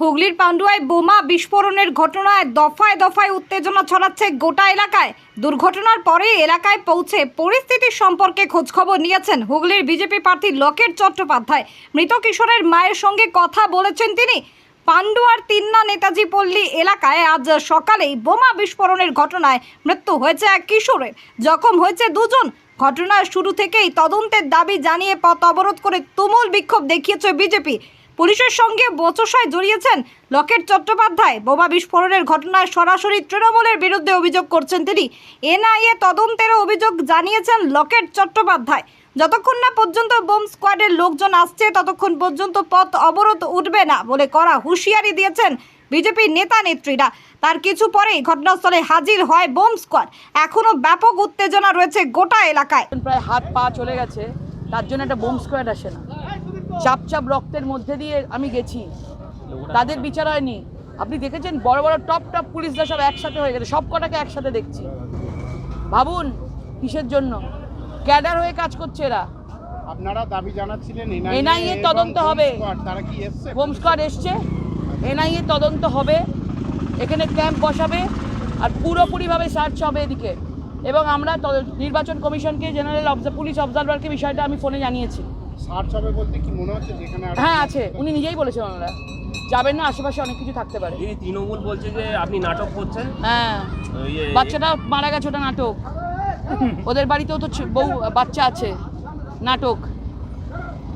হুগলির পান্ডুয়ায় বোমা বিস্ফোরণের ঘটনায় দফায় দফায় উত্তেজনা ছড়াচ্ছে গোটা এলাকায়। দুর্ঘটনার পরে এলাকায় পৌঁছে পরিস্থিতি সম্পর্কে খোঁজখবর নিয়েছেন হুগলির বিজেপি প্রার্থী লকেট চট্টোপাধ্যায়। মৃত কিশোরের মায়ের সঙ্গে কথা বলেছেন তিনি। পান্ডুয়ার তিন্না নেতাজি পল্লী এলাকায় আজ সকালেই বোমা বিস্ফোরণের ঘটনায় মৃত্যু হয়েছে এক কিশোরের। জখম হয়েছে দুজন। ঘটনার শুরু থেকেই তদন্তের দাবি জানিয়ে পথ অবরোধ করে তুমুল বিক্ষোভ দেখিয়েছে বিজেপি। পুলিশের সঙ্গে বচসায় জড়িয়েছেন লকেট চট্টোপাধ্যায়। বোমা বিস্ফোরণের ঘটনায় সরাসরি তৃণমূলের বিরুদ্ধে অভিযোগ করছেন তিনি। এনআইএ তদন্তেরও অভিযোগ জানিয়েছেন লকেট চট্টোপাধ্যায়। যতক্ষণ না পর্যন্ত বোম স্কোয়াডের লোকজন আসছে, ততক্ষণ পর্যন্ত পথ অবরোধ উঠবে না বলে করা হুঁশিয়ারি দিয়েছেন বিজেপির নেতা নেত্রীরা। তার কিছু পরেই ঘটনাস্থলে হাজির হয় বোম স্কোয়াড। এখনও ব্যাপক উত্তেজনা রয়েছে গোটা এলাকায়। প্রায় হাত পা চলে গেছে, তার জন্য একটা বোম স্কোয়াড আসে না। চাপ চাপ রক্তের মধ্যে দিয়ে আমি গেছি। তাদের বিচার হয়নি। আপনি দেখেছেন বড় বড় টপ টপ পুলিশরা সব একসাথে হয়ে গেছে সব কটাকে একসাথে দেখছি। ভাবুন কিসের জন্য? ক্যাডার হয়ে কাজ করছে এরা। আপনারা দাবি জানাচ্ছিলেন এবং তদন্ত হবে। তারা কি এসছে? হোম স্কোয়াড এসছে এনআইএ তদন্ত হবে এখানে ক্যাম্প বসাবে আর পুরোপুরিভাবে সার্চ হবে এদিকে। এবং আমরা নির্বাচন কমিশনকে জেনারেল অবজার পুলিশ অবজারভারকে বিষয়টা আমি ফোনে জানিয়েছি। সার্চ হবে বলতে কি মনে হচ্ছে যেখানে হ্যাঁ আছে। উনি নিজেই বলেছেন ওনারা। যাবেন না আশেপাশে অনেক কিছু থাকতে পারে। দিদি তৃণমূল বলছে যে আপনি নাটক করছেন। হ্যাঁ। ইয়ে বাচ্চাটা মারা গেছে ওটা নাটক। ওদের বাড়িতেও তো ছি- বউ বাচ্চা আছে। নাটক।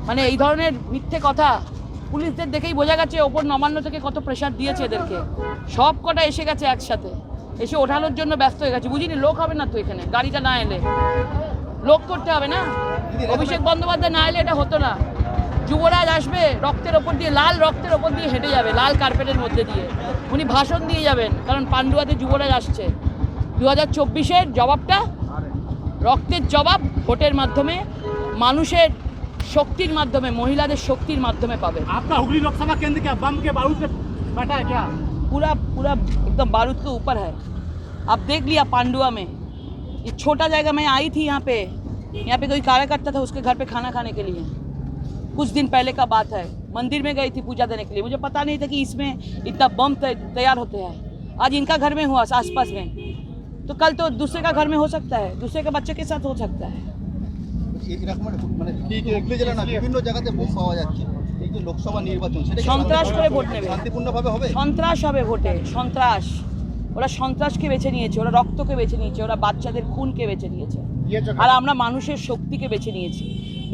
মানে এই ধরনের মিথ্যে কথা পুলিশদের দেখেই বোঝা গেছে ওপর নবান্ন থেকে কত প্রেশার দিয়েছে এদেরকে। সব কটা এসে গেছে একসাথে। এসে ওঠানোর জন্য ব্যস্ত হয়ে গেছে। বুঝিনি লোক হবে না তো এখানে গাড়িটা না এলে। লোক করতে হবে না? অভিষেক বন্দ্যোপাধ্যায় না এলে এটা হতো না যুবরাজ আসবে রক্তের ওপর দিয়ে লাল রক্তের ওপর দিয়ে হেঁটে যাবে লাল কার্পেটের মধ্যে দিয়ে উনি ভাষণ দিয়ে যাবেন কারণ পান্ডুয়াতে যুবরাজ আসছে দু হাজার চব্বিশের জবাবটা রক্তের জবাব ভোটের মাধ্যমে মানুষের শক্তির মাধ্যমে মহিলাদের শক্তির মাধ্যমে পাবে आपका हुगली लोकसभा केंद्र क्या बम के बारूद से फटा है क्या पूरा पूरा एकदम बारूद के ऊपर है आप देख लिया पांडुआ में ये छोटा जगह मैं आई थी यहाँ पे यहाँ पे कोई कार्यकर्ता था उसके घर पे खाना खाने के लिए कुछ दिन पहले का बात है मंदिर में गई थी पूजा देने के लिए मुझे पता नहीं था कि इसमें इतना बम तै- तैयार होते हैं आज इनका घर में हुआ आसपास में तो कल तो दूसरे का घर में हो सकता है दूसरे के बच्चे के साथ हो सकता है এরকম মানে হুগলি জেলা না বিভিন্ন জায়গাতে ভোট পাওয়া যাচ্ছে এই যে লোকসভা নির্বাচন সেটা কি সন্ত্রাস করে ভোট নেবে শান্তিপূর্ণভাবে হবে সন্ত্রাস হবে ভোটে সন্ত্রাস ওরা সন্ত্রাসকে বেছে নিয়েছে ওরা রক্তকে বেছে নিয়েছে ওরা বাচ্চাদের খুনকে বেছে নিয়েছে। আর আমরা মানুষের শক্তিকে বেছে নিয়েছি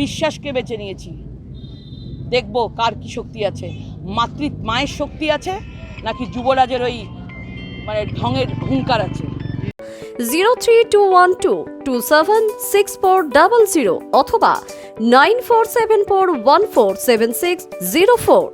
বিশ্বাসকে বেছে নিয়েছি। দেখব কার কি শক্তি আছে। মাতৃ মায়ের শক্তি আছে নাকি যুবরাজের ওই মানে ঢঙের হুঙ্কার আছে? Zero three two one two two seven six four double zero অথবা nine four seven four one four seven six zero four.